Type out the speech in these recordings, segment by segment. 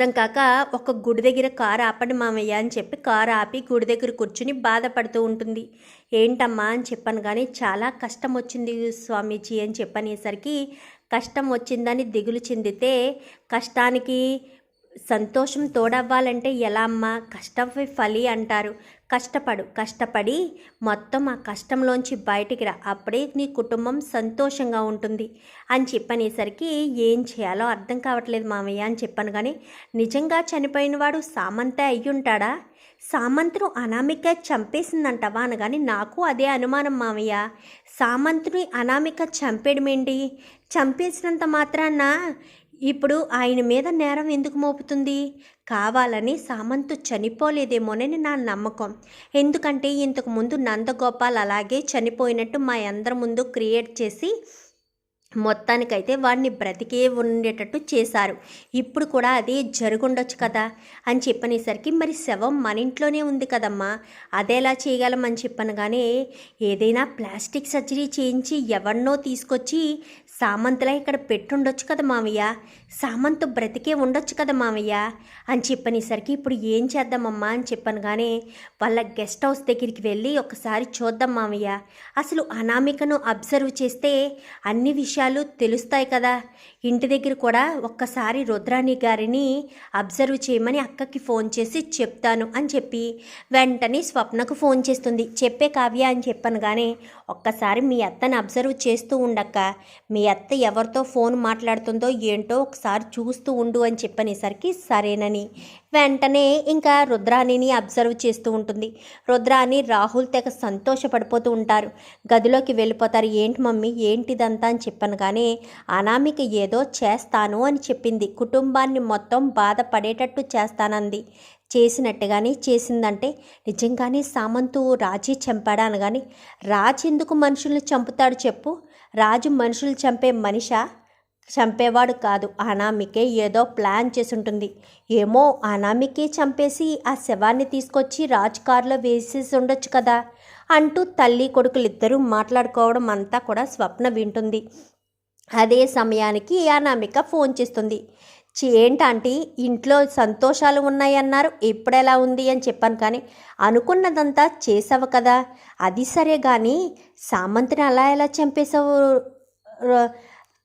అర్థం కాక ఒక గుడి దగ్గర కారు ఆపండి మామయ్య అని చెప్పి కారు ఆపి గుడి దగ్గర కూర్చుని బాధపడుతూ ఉంటుంది. ఏంటమ్మా? అని చెప్పాను. కానీ చాలా కష్టం వచ్చింది స్వామీజీ అని చెప్పనేసరికి కష్టం వచ్చిందని దిగులు చెందితే కష్టానికి సంతోషం తోడవ్వాలంటే ఎలా అమ్మా? కష్టమే ఫలి అంటారు. కష్టపడు కష్టపడి మొత్తం ఆ కష్టంలోంచి బయటికి రా. అప్పుడే నీ కుటుంబం సంతోషంగా ఉంటుంది. అని చెప్పనేసరికి ఏం చేయాలో అర్థం కావట్లేదు మామయ్య అని చెప్పాను కానీ నిజంగా చనిపోయిన వాడు సామంతే అయ్యుంటాడా? సామంతును అనామిక చంపేసిందంటవా అనగాని నాకు అదే అనుమానం మామయ్య. సామంతుని అనామిక చంపేయడమేంటి? చంపేసినంత మాత్రాన ఇప్పుడు ఆయన మీద నేరం ఎందుకు మోపుతుంది? కావాలని సామంతు చనిపోలేదేమోనని నా నమ్మకం. ఎందుకంటే ఇంతకు ముందు నందగోపాల్ అలాగే చనిపోయినట్టు మా అందరి ముందు క్రియేట్ చేసి మొత్తానికైతే వాడిని బ్రతికే ఉండేటట్టు చేశారు. ఇప్పుడు కూడా అదే జరుగుండొచ్చు కదా? అని చెప్పనేసరికి మరి శవం మన ఇంట్లోనే ఉంది కదమ్మా. అదేలా చేయగలమని చెప్పను కానీ ఏదైనా ప్లాస్టిక్ సర్జరీ చేయించి ఎవరినో తీసుకొచ్చి సామంతులా ఇక్కడ పెట్టుండొచ్చు కదా మామయ్య? సామంతు బ్రతికే ఉండొచ్చు కదా మామయ్య? అని చెప్పనేసరికి ఇప్పుడు ఏం చేద్దామమ్మా? అని చెప్పాను కానీ వాళ్ళ గెస్ట్ హౌస్ దగ్గరికి వెళ్ళి ఒకసారి చూద్దాం మామయ్య. అసలు అనామికను అబ్జర్వ్ చేస్తే అన్ని విషయాలు తెలుస్తాయి కదా. ఇంటి దగ్గర కూడా ఒక్కసారి రుద్రాణి గారిని అబ్జర్వ్ చేయమని అక్కకి ఫోన్ చేసి చెప్తాను అని చెప్పి వెంటనే స్వప్నకు ఫోన్ చేస్తుంది. చెప్పే కావ్య అని చెప్పాను కానీ ఒక్కసారి మీ అత్తని అబ్జర్వ్ చేస్తూ ఉండక్క. మీ అత్త ఎవరితో ఫోన్ మాట్లాడుతుందో ఏంటో ఒకసారి చూస్తూ ఉండు అని చెప్పనేసరికి సరేనని వెంటనే ఇంకా రుద్రాణిని అబ్జర్వ్ చేస్తూ ఉంటుంది. రుద్రాణి రాహుల్ తెగ సంతోషపడిపోతూ ఉంటారు. గదిలోకి వెళ్ళిపోతారు. ఏంటి మమ్మీ? ఏంటిదంతా? అని చెప్పాను కానీ అనామిక ఏదో చేస్తాను అని చెప్పింది. కుటుంబాన్ని మొత్తం బాధపడేటట్టు చేస్తానంది. చేసినట్టుగానే చేసిందంటే నిజంగానే సామంతు రాజీ చంపాడా? అనగాని రాజు ఎందుకు మనుషుల్ని చంపుతాడు చెప్పు. రాజు మనుషులు చంపే మనిషా? చంపేవాడు కాదు. అనామికే ఏదో ప్లాన్ చేసి ఉంటుంది ఏమో అనామికే చంపేసి ఆ శవాన్ని తీసుకొచ్చి రాజ్ కారులో వేసేసి ఉండొచ్చు కదా అంటూ తల్లి కొడుకులు ఇద్దరూ మాట్లాడుకోవడం అంతా కూడా స్వప్న వింటుంది. అదే సమయానికి అనామిక ఫోన్ చేస్తుంది. ఏంటంటే ఇంట్లో సంతోషాలు ఉన్నాయన్నారు. ఇప్పుడెలా ఉంది? అని చెప్పాను కానీ అనుకున్నదంతా చేసావు కదా. అది సరే కానీ సామంతుని అలా ఎలా చంపేశావు?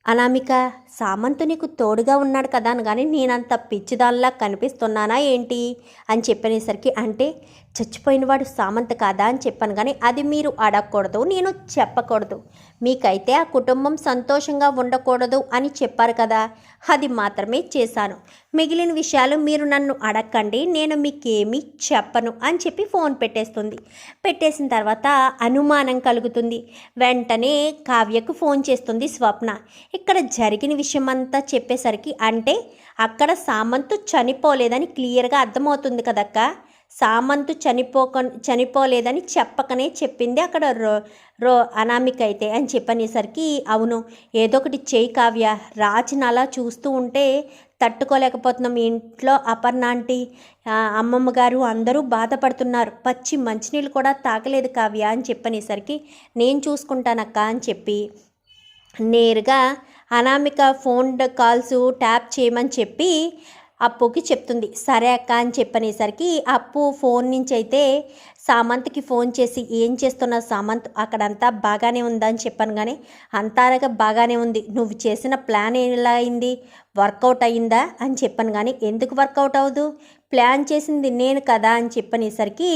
అనామిక సామంతు నీకు తోడుగా ఉన్నాడు కదా అని కానీ నేనంత పిచ్చిదానిలా కనిపిస్తున్నానా ఏంటి? అని చెప్పనేసరికి అంటే చచ్చిపోయినవాడు సామంత కాదా అని చెప్పాను కానీ అది మీరు అడగకూడదు నేను చెప్పకూడదు. మీకైతే ఆ కుటుంబం సంతోషంగా ఉండకూడదు అని చెప్పారు కదా అది మాత్రమే చేశాను. మిగిలిన విషయాలు మీరు నన్ను అడగండి నేను మీకేమీ చెప్పను అని చెప్పి ఫోన్ పెట్టేస్తుంది. పెట్టేసిన తర్వాత అనుమానం కలుగుతుంది. వెంటనే కావ్యకు ఫోన్ చేస్తుంది స్వప్న. ఇక్కడ జరిగిన విషయం అంతా చెప్పేసరికి అంటే అక్కడ సామంతు చనిపోలేదని క్లియర్గా అర్థమవుతుంది కదక్క? సామంతు చనిపోక చనిపోలేదని చెప్పకనే చెప్పింది అక్కడ రో రో అనామిక అయితే అని చెప్పనేసరికి అవును ఏదో ఒకటి చేయి కావ్య రాజుని అలా చూస్తూ ఉంటే తట్టుకోలేకపోతున్నాం. ఇంట్లో అపర్ణ ఆంటీ అమ్మమ్మ గారు అందరూ బాధపడుతున్నారు. పచ్చి మంచినీళ్ళు కూడా తాగలేదు కావ్య అని చెప్పనేసరికి నేను చూసుకుంటానక్క అని చెప్పి నేరుగా అనామిక ఫోన్ కాల్స్ ట్యాప్ చేయమని చెప్పి అప్పుకి చెప్తుంది. సరే అక్క అని చెప్పనేసరికి అప్పు ఫోన్ నుంచి అయితే సామంత్కి ఫోన్ చేసి ఏం చేస్తున్న సామంత్? అక్కడంతా బాగానే ఉందని చెప్పాను కానీ అంతారగా బాగానే ఉంది. నువ్వు చేసిన ప్లాన్ ఎలా అయింది? వర్కౌట్ అయిందా? అని చెప్పాను కానీ ఎందుకు వర్కౌట్ అవ్వదు? ప్లాన్ చేసింది నేను కదా అని చెప్పనేసరికి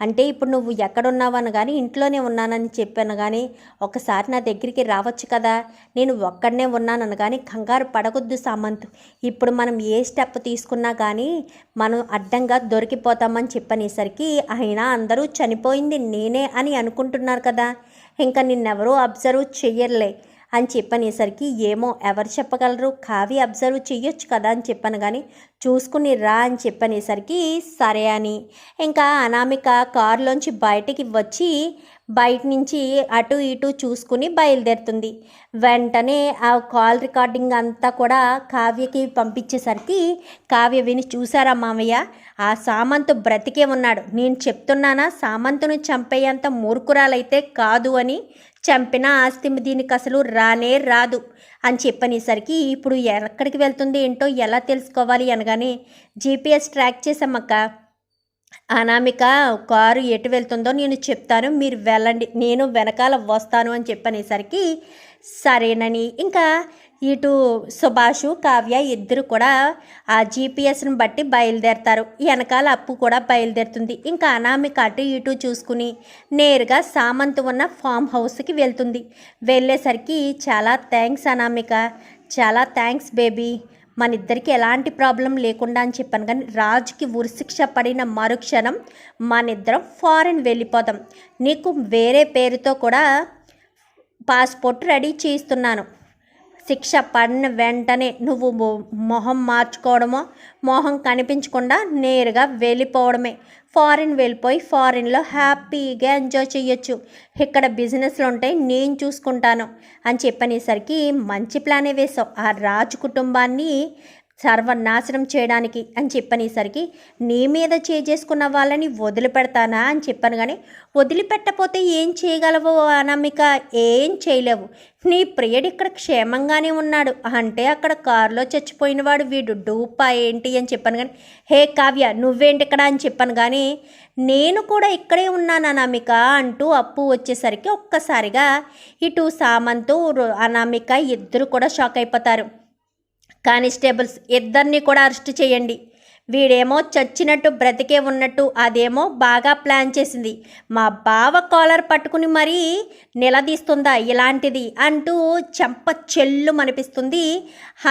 అంటే ఇప్పుడు నువ్వు ఎక్కడున్నావు కానీ ఇంట్లోనే ఉన్నానని చెప్పాను కానీ ఒకసారి నా దగ్గరికి రావచ్చు కదా? నేను ఒక్కడనే ఉన్నానని కానీ కంగారు పడగొద్దు సామంత్. ఇప్పుడు మనం ఏ స్టెప్ తీసుకున్నా కానీ మనం అడ్డంగా దొరికిపోతామని చెప్పనేసరికి అయినా అందరూ చనిపోయింది నేనే అని అనుకుంటున్నారు కదా. ఇంకా నిన్నెవరూ అబ్జర్వ్ చెయ్యర్లే అని చెప్పనేసరికి ఏమో ఎవరు చెప్పగలరు? కావి అబ్జర్వ్ చెయ్యొచ్చు కదా అని చెప్పాను కానీ చూసుకుని రా అని చెప్పనేసరికి సరే అని. ఇంకా అనామిక కారులోంచి బయటికి వచ్చి బయట నుంచి అటు ఇటు చూసుకుని బయలుదేరుతుంది. వెంటనే ఆ కాల్ రికార్డింగ్ అంతా కూడా కావ్యకి పంపించేసరికి కావ్య విని చూసారా మామయ్య? ఆ సామంతు బ్రతికే ఉన్నాడు. నేను చెప్తున్నానా సామంతుని చంపేంత మూర్ఖురాలైతే కాదు అని. చంపిన ఆస్తి దీనికి అసలు రానే రాదు. అని చెప్పనేసరికి ఇప్పుడు ఎక్కడికి వెళ్తుంది ఏంటో ఎలా తెలుసుకోవాలి అనగానే జీపీఎస్ ట్రాక్ చేసామక్క అనామిక కారు ఎటు వెళ్తుందో నేను చెప్తాను. మీరు వెళ్ళండి. నేను వెనకాల వస్తాను అని చెప్పనేసరికి సరేనని. ఇంకా ఇటు సుభాషు కావ్య ఇద్దరు కూడా ఆ జీపీఎస్ని బట్టి బయలుదేరతారు. వెనకాల అప్పు కూడా బయలుదేరుతుంది. ఇంకా అనామిక అటు ఇటు చూసుకుని నేరుగా సామంత్ ఉన్న ఫామ్ హౌస్కి వెళ్తుంది. వెళ్ళేసరికి చాలా థ్యాంక్స్ అనామిక. చాలా థ్యాంక్స్ బేబీ. మన ఇద్దరికి ఎలాంటి ప్రాబ్లం లేకుండా అని చెప్పాను కానీ రాజుకి ఉరిశిక్ష పడిన మరుక్షణం మన ఇద్దరం ఫారెన్ వెళ్ళిపోతాం. నీకు వేరే పేరుతో కూడా పాస్పోర్ట్ రెడీ చేస్తున్నాను శిక్ష పడిన వెంటనే నువ్వు మొ- మొహం మార్చుకోవడమో మొహం కనిపించకుండా నేరుగా వెళ్ళిపోవడమే. ఫారిన్ వెళ్ళిపోయి ఫారిన్లో హ్యాపీగా ఎంజాయ్ చేయొచ్చు ఇక్కడ బిజినెస్లు ఉంటాయి నేను చూసుకుంటాను అని చెప్పనేసరికి మంచి ప్లానే వేసావు ఆ రాజు కుటుంబాన్ని సర్వనాశనం చేయడానికి అని చెప్పనేసరికి నీ మీద చేసుకున్న వాళ్ళని వదిలిపెడతానా అని చెప్పాను కానీ వదిలిపెట్టపోతే ఏం చేయగలవు అనామిక? ఏం చేయలేవు. నీ ప్రియుడు ఇక్కడ క్షేమంగానే ఉన్నాడు. అంటే అక్కడ కారులో చచ్చిపోయినవాడు వీడు డూపా ఏంటి అని చెప్పాను కానీ హే కావ్య నువ్వేంటి ఇక్కడ అని చెప్పాను కానీ నేను కూడా ఇక్కడే ఉన్నాను అనామిక అంటూ అప్పు వచ్చేసరికి ఒక్కసారిగా ఇటు సామంతు అనామిక ఇద్దరు కూడా షాక్ అయిపోతారు. కానిస్టేబుల్స్ ఇద్దరిని కూడా అరెస్ట్ చేయండి. వీడేమో చచ్చినట్టు బ్రతికే ఉన్నట్టు అదేమో బాగా ప్లాన్ చేసింది. మా బావ కాలర్ పట్టుకుని మరీ నిలదీస్తుందా ఇలాంటిది అంటూ చెంప చెల్లు అనిపిస్తుంది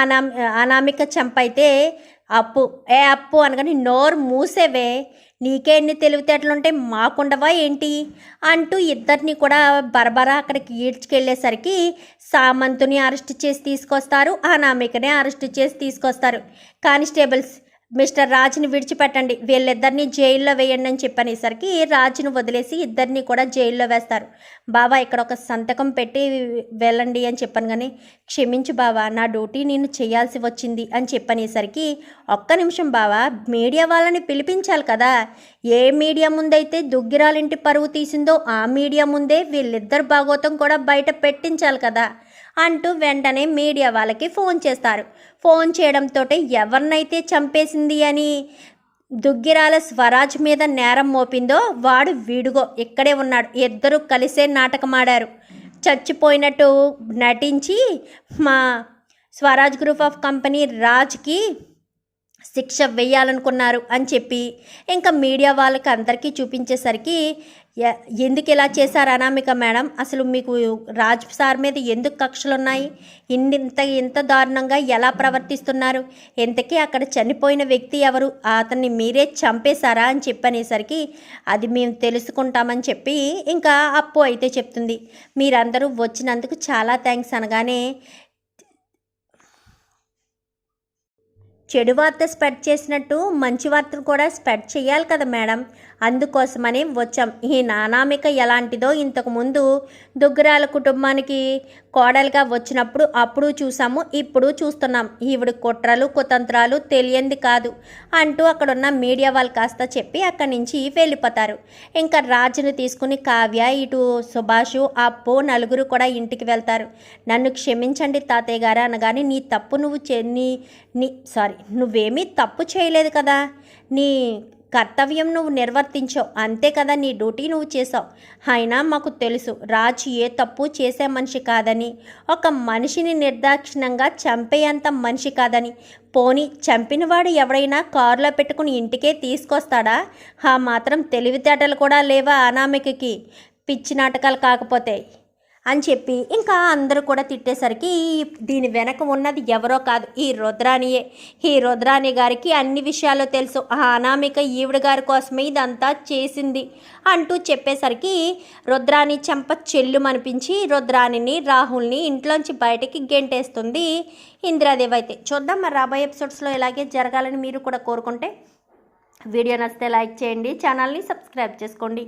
అనా అనామిక చెంప అయితే అప్పు ఏ అప్పు అనగానే నోరు మూసేవే. నీకే ఎన్ని తెలివితేటలుంటే మాకుండవా ఏంటి? అంటూ ఇద్దరిని కూడా బరబరా అక్కడికి ఈడ్చుకెళ్ళేసరికి సామంతుని అరెస్ట్ చేసి తీసుకొస్తారు అనామికని అరెస్ట్ చేసి తీసుకొస్తారు. కానిస్టేబుల్స్ మిస్టర్ రాజుని విడిచిపెట్టండి. వీళ్ళిద్దరిని జైల్లో వేయండి అని చెప్పనేసరికి రాజును వదిలేసి ఇద్దరిని కూడా జైల్లో వేస్తారు. బావా ఇక్కడ ఒక సంతకం పెట్టి వెళ్ళండి అని చెప్పాను కానీ క్షమించు బావా నా డ్యూటీ నేను చేయాల్సి వచ్చింది అని చెప్పనేసరికి ఒక్క నిమిషం బావా మీడియా వాళ్ళని పిలిపించాలి కదా. ఏ మీడియా ముందైతే దుగ్గిరాలింటి పరువు తీసిందో ఆ మీడియా ముందే వీళ్ళిద్దరు భాగోతం కూడా బయట పెట్టించాలి కదా. అంటూ వెంటనే మీడియా వాళ్ళకి ఫోన్ చేస్తారు. ఫోన్ చేయడంతో ఎవరినైతే చంపేసింది అని దుగ్గిరాల స్వరాజ్ మీద నేరం మోపిందో వాడు వీడుగో ఇక్కడే ఉన్నాడు. ఇద్దరు కలిసే నాటకమాడారు. చచ్చిపోయినట్టు నటించి మా స్వరాజ్ గ్రూప్ ఆఫ్ కంపెనీ రాజ్కి శిక్ష వేయాలనుకున్నారు అని చెప్పి ఇంకా మీడియా వాళ్ళకి అందరికీ చూపించేసరికి ఎందుకు ఇలా చేశారు అనామిక మేడం? అసలు మీకు రాజ్ సార్ మీద ఎందుకు కక్షలు ఉన్నాయి ఇంత ఇంత దారుణంగా ఎలా ప్రవర్తిస్తున్నారు? ఎంతకీ అక్కడ చనిపోయిన వ్యక్తి ఎవరు? అతన్ని మీరే చంపేశారా అని చెప్పనేసరికి అది మేము తెలుసుకుంటామని చెప్పి ఇంకా అప్పు అయితే చెప్తుంది. మీరందరూ వచ్చినందుకు చాలా థ్యాంక్స్ అనగానే చెడు వార్త స్ప్రెడ్ చేసినట్టు మంచి వార్తను కూడా స్ప్రెడ్ చేయాలి కదా మేడం? అందుకోసమనే వచ్చాం. ఈ నానామిక ఎలాంటిదో ఇంతకుముందు దుగ్గరాల కుటుంబానికి కోడలుగా వచ్చినప్పుడు అప్పుడు చూసాము ఇప్పుడు చూస్తున్నాం. ఈవిడ కుట్రలు కుతంత్రాలు తెలియంది కాదు అంటూ అక్కడున్న మీడియా వాళ్ళు కాస్త చెప్పి అక్కడి నుంచి వెళ్ళిపోతారు. ఇంకా రాజును తీసుకుని కావ్య ఇటు సుభాషు అప్పు నలుగురు కూడా ఇంటికి వెళ్తారు. నన్ను క్షమించండి తాతయ్య గారు అనగానే నీ తప్పు నువ్వు చే నీ నీ సారీ నువ్వేమీ తప్పు చేయలేదు కదా? నీ కర్తవ్యం నువ్వు నిర్వర్తించావు. అంతే కదా నీ డ్యూటీ నువ్వు చేసావు అయినా మాకు తెలుసు రాజు ఏ తప్పు చేసే మనిషి కాదని. ఒక మనిషిని నిర్దాక్షిణంగా చంపేంత మనిషి కాదని. పోని చంపినవాడు ఎవడైనా కారులో పెట్టుకుని ఇంటికే తీసుకొస్తాడా? ఆ మాత్రం తెలివితేటలు కూడా లేవా అనామికకి? పిచ్చి నాటకాలు కాకపోతే. అని చెప్పి ఇంకా అందరూ కూడా తిట్టేసరికి ఈ- దీని వెనక ఉన్నది ఎవరో కాదు ఈ రుద్రానియే ఈ రుద్రాని గారికి అన్ని విషయాలు తెలుసు. ఆ అనామిక ఈవిడ గారి కోసమే ఇదంతా చేసింది అంటూ చెప్పేసరికి రుద్రాని చెంప చెల్లుమనిపించి రుద్రానిని రాహుల్ని ఇంట్లోంచి బయటికి గెంటేస్తుంది ఇందిరాదేవి అయితే. చూద్దాం మరి రాబోయే ఎపిసోడ్స్లో ఇలాగే జరగాలని మీరు కూడా కోరుకుంటే. వీడియో నచ్చితే లైక్ చేయండి ఛానల్ని సబ్స్క్రైబ్ చేసుకోండి.